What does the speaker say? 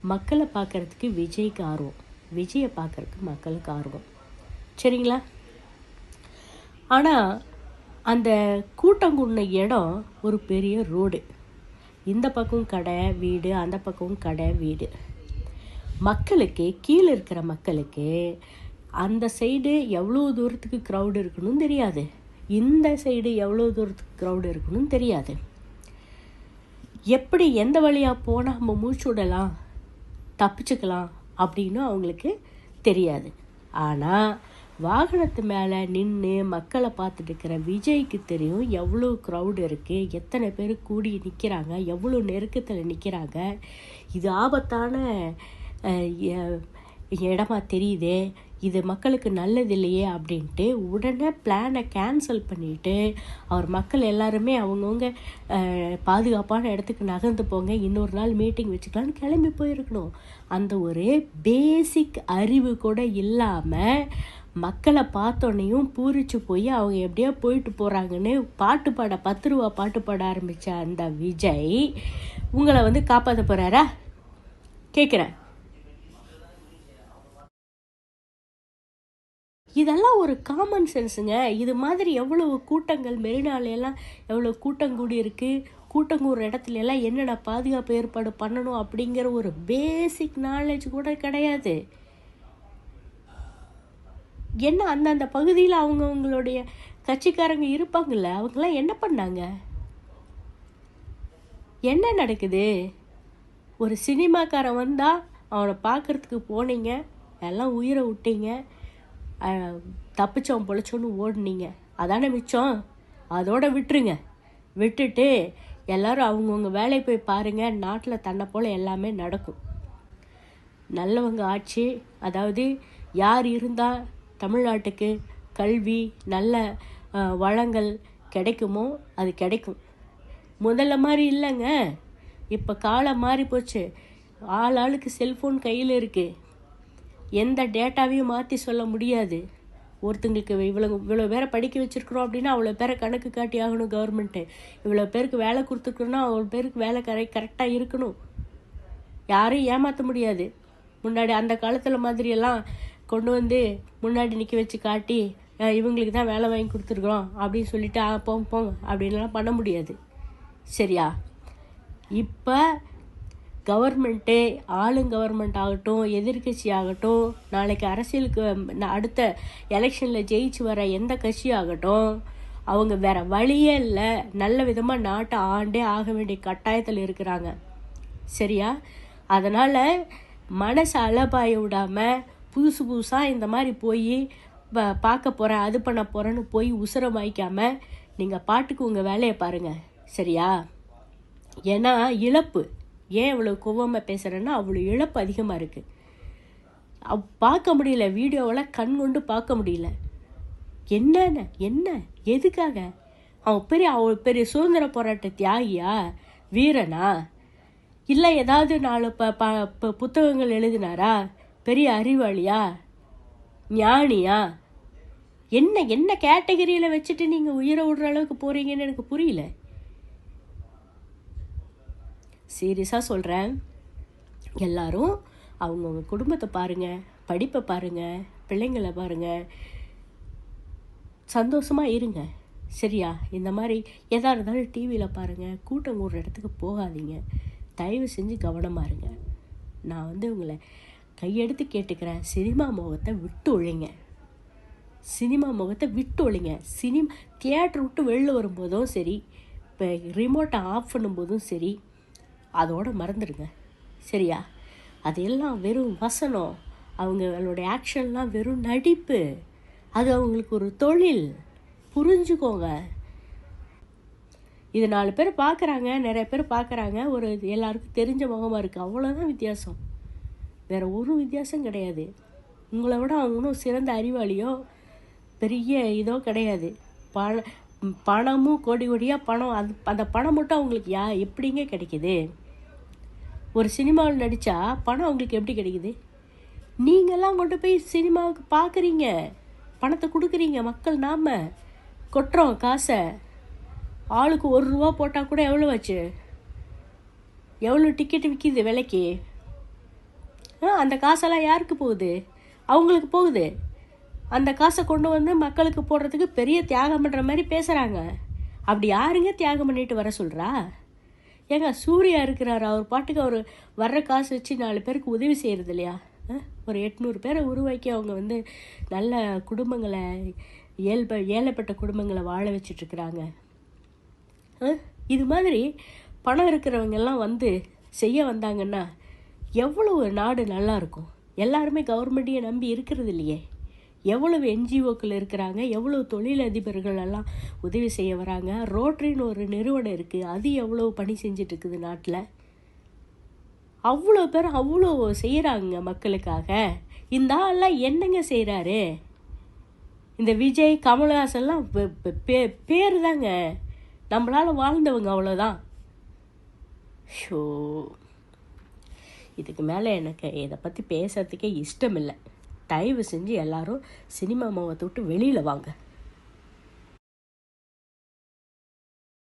மக்களை பார்க்கறதுக்கு விஜய்க்கு ஆர்வம். விஜயை பார்க்கறதுக்கு மக்களுக்கு ஆர்வம். சரிங்களா? ஆனால் அந்த கூட்டம் கூடின இடம் ஒரு பெரிய ரோடு. இந்த பக்கம் கடை வீடு அந்த பக்கம் கடை வீடு. மக்களுக்கு கீழே இருக்கிற மக்களுக்கு அந்த சைடு எவ்வளோ தூரத்துக்கு க்ரௌடு இருக்கணும் தெரியாது. இந்த சைடு எவ்வளோ தூரத்துக்கு க்ரௌடு இருக்கணும்னு தெரியாது. எப்படி எந்த வழியாக போனால் நம்ம மூச்சு விடலாம்? தப்பிச்சுக்கலாம் அப்படின்னு அவங்களுக்கு தெரியாது. ஆனால் வாகனத்து மேலே நின்று மக்களை பார்த்துட்டு இருக்கிற விஜய்க்கு தெரியும் எவ்வளோ க்ரௌடு இருக்குது எத்தனை பேர் கூடி நிற்கிறாங்க எவ்வளோ நெருக்கத்தில் நிற்கிறாங்க இது ஆபத்தான இடமா தெரியுதே இது மக்களுக்கு நல்லது இல்லையே அப்படின்ட்டு உடனே பிளானை கேன்சல் பண்ணிட்டு அவர் மக்கள் எல்லாருமே அவங்கவுங்க பாதுகாப்பான இடத்துக்கு நகர்ந்து போங்க இன்னொரு நாள் மீட்டிங் வச்சுக்கலாம்னு கிளம்பி போயிருக்கணும். அந்த ஒரு பேசிக் அறிவு கூட இல்லாமல் மக்களை பார்த்தோன்னையும் பூரிச்சு போய் அவங்க எப்படியோ போயிட்டு போகிறாங்கன்னு பாட்டு பாட பத்து ரூபா பாட்டு பாட ஆரம்பித்த அந்த விஜய் உங்களை வந்து காப்பாற்ற போகிறாரா கேட்குறேன் இதெல்லாம் ஒரு காமன் சென்ஸுங்க இது மாதிரி எவ்வளவு கூட்டங்கள் மெரினால எல்லாம் எவ்வளோ கூட்டங்கூடி இருக்குது கூட்டங்கூர் இடத்துல எல்லாம் என்னென்ன பாதுகாப்பு ஏற்பாடு பண்ணணும் அப்படிங்கிற ஒரு பேசிக் நாலேஜ் கூட கிடையாது. என்ன அந்தந்த பகுதியில் அவங்கவுங்களுடைய கட்சிக்காரங்க இருப்பாங்கல்ல அவங்களாம் என்ன பண்ணாங்க? என்ன நடக்குது? ஒரு சினிமாக்காரன் வந்தால் அவனை பார்க்குறதுக்கு போனீங்க எல்லாம் உயிரை விட்டீங்க தப்பிச்சோம் பொழைச்சோன்னு ஓடுனீங்க. அதானே மிச்சம்? அதோட விட்டுருங்க. விட்டுட்டு எல்லாரும் அவங்கவுங்க வேலையை போய் பாருங்கள் நாட்டில் தன்னை போல் எல்லாமே நடக்கும். நல்லவங்க ஆட்சி அதாவது யார் இருந்தால் தமிழ்நாட்டுக்கு கல்வி நல்ல வளங்கள் கிடைக்குமோ அது கிடைக்கும். முதல்ல மாதிரி இல்லைங்க. இப்போ காலம் மாறி போச்சு ஆள் ஆளுக்கு செல்ஃபோன் கையில் இருக்குது எந்த டேட்டாவையும் மாற்றி சொல்ல முடியாது. ஒருத்தங்களுக்கு இவ்வளோ இவ்வளோ பேரை படிக்க வச்சுருக்குறோம் அப்படின்னா அவ்வளோ பேரை கணக்கு காட்டி ஆகணும் கவர்மெண்ட்டு இவ்வளோ பேருக்கு வேலை கொடுத்துருக்குறோன்னா அவ்வளோ பேருக்கு வேலை கரை கரெக்டாக இருக்கணும். யாரையும் ஏமாற்ற முடியாது. முன்னாடி அந்த காலத்தில் மாதிரியெல்லாம் கொண்டு வந்து முன்னாடி நிற்க வச்சு காட்டி இவங்களுக்கு தான் வேலை வாங்கி கொடுத்துருக்குறோம் அப்படின்னு சொல்லிட்டு ஆ போங்க போங்க அப்படின்லாம் பண்ண முடியாது. சரியா? இப்போ கவர்மெண்ட்டே ஆளும் கவர்மெண்ட் ஆகட்டும் எதிர்க்கட்சி ஆகட்டும் நாளைக்கு அரசியலுக்கு அடுத்த எலெக்ஷனில் ஜெயிச்சு வர எந்த கட்சி ஆகட்டும் அவங்க வேற வழியே இல்லை. நல்ல விதமாக நாட்டை ஆண்டே ஆக வேண்டிய கட்டாயத்தில் இருக்கிறாங்க. சரியா? அதனால் மனசை அலபாய விடாமல் புதுசு புதுசாக இந்த மாதிரி போய் பார்க்க போகிறேன் அது பண்ண போகிறேன்னு போய் உசுர வாய்க்காமல் நீங்கள் பாட்டுக்கு உங்கள் வேலையை பாருங்கள் சரியா? ஏன்னா இழப்பு. ஏன் இவ்வளோ கோவமாக பேசுகிறேன்னா அவ்வளோ இழப்பு அதிகமாக இருக்குது பார்க்க முடியல வீடியோவில் கண் கொண்டு பார்க்க முடியல. என்னென்ன என்ன எதுக்காக? அவன் பெரிய அவன் பெரிய சுதந்திர போராட்ட தியாகியா வீரனா? இல்லை ஏதாவது நாலு ப ப ப- புத்தகங்கள் எழுதினாரா? பெரிய அறிவாளியா? ஞானியா? என்ன என்ன கேட்டகரியில் வச்சுட்டு நீங்கள் உயிரை விடுற அளவுக்கு போகிறீங்கன்னு எனக்கு புரியல. சீரியஸாக சொல்கிறேன் எல்லாரும் அவங்கவுங்க குடும்பத்தை பாருங்கள் படிப்பை பாருங்கள் பிள்ளைங்களை பாருங்கள் சந்தோஷமாக இருங்க. சரியா? இந்த மாதிரி எதாக இருந்தாலும் டிவியில் பாருங்கள் கூட்டம் கூடுற இடத்துக்கு போகாதீங்க. தயவு செஞ்சு கவனமாக இருங்க. நான் வந்து உங்களை கையெடுத்து கேட்டுக்கிறேன். சினிமா முகத்தை விட்டு ஒழிங்க. சினிமா முகத்தை விட்டு ஒழிங்க. சினிமா தியேட்டர் விட்டு வெளில வரும்போதும் சரி இப்போ ரிமோட்டை ஆஃப் பண்ணும்போதும் சரி அதோட மறந்துடுங்க. சரியா? அதையெல்லாம் வெறும் வசனம். அவங்களுடைய ஆக்ஷன்லாம் வெறும் நடிப்பு. அது அவங்களுக்கு ஒரு தொழில். புரிஞ்சுக்கோங்க. இது நாலு பேர் பார்க்குறாங்க நிறைய பேர் பார்க்குறாங்க ஒரு எல்லாருக்கும் தெரிஞ்ச முகமாக இருக்குது அவ்வளோதான் வித்தியாசம். வேறு ஒரு வித்தியாசம் கிடையாது. உங்களை விட அவங்களும் சிறந்த அறிவாளியோ பெரிய இதோ கிடையாது. பண பணமும் கோடி கோடியாக பணம். அது அந்த பணம் மட்டும் அவங்களுக்கு யா எப்படிங்க கிடைக்குது? ஒரு சினிமாவில் நடித்தா பணம் அவங்களுக்கு எப்படி கிடைக்குது? நீங்கள்லாம் கொண்டு போய் சினிமாவுக்கு பார்க்குறீங்க. பணத்தை கொடுக்குறீங்க மக்கள் நாம். கொட்டுறோம் காசை. ஆளுக்கு ஒரு ரூபா போட்டால் கூட எவ்வளோ ஆச்சு? எவ்வளோ டிக்கெட் விற்கிது விலைக்கு? ஆ, அந்த காசெல்லாம் யாருக்கு போகுது? அவங்களுக்கு போகுது. அந்த காசை கொண்டு வந்து மக்களுக்கு போடுறதுக்கு பெரிய தியாகம் பண்ணுற மாதிரி பேசுகிறாங்க அப்படி யாருங்க தியாகம் பண்ணிட்டு வர சொல்கிறா ஏங்க சூர்யா இருக்கிறார்? அவர் பாட்டுக்கு அவர் வர்ற காசு வச்சு நாலு பேருக்கு உதவி செய்கிறது இல்லையா? ஆ? ஒரு எட்நூறு பேரை உருவாக்கி அவங்க வந்து நல்ல குடும்பங்களை இயல்ப ஏழைப்பட்ட குடும்பங்களை வாழ வச்சிட்ருக்குறாங்க. இது மாதிரி பணம் இருக்கிறவங்கெல்லாம் வந்து செய்ய வந்தாங்கன்னா எவ்வளவு நாடு நல்லாயிருக்கும் எல்லாருமே கவர்மெண்ட்டையே நம்பி இருக்கிறது இல்லையே? எவ்வளவு என்ஜிஓக்கள் இருக்கிறாங்க எவ்வளவு தொழிலதிபர்கள் எல்லாம் உதவி செய்ய வராங்க ரோட்ரின்னு ஒரு நிறுவனம் இருக்குது அது எவ்வளவு பணி செஞ்சுட்டு இருக்குது நாட்டில்? அவ்வளோ பேர் அவ்வளோ செய்கிறாங்க மக்களுக்காக. இந்த ஆள்லாம் என்னங்க செய்கிறாரு இந்த விஜய் கமல்ஹாசன்லாம் பேர் தாங்க நம்மளால் வாழ்ந்தவங்க அவ்வளோதான் ஷோ. இதுக்கு மேலே எனக்கு இதை பற்றி பேசுறதுக்கே இஷ்டம் இல்லை தயவு செஞ்சு எல்லாரும் சினிமா மாவத்தை விட்டு வெளியில் வாங்க.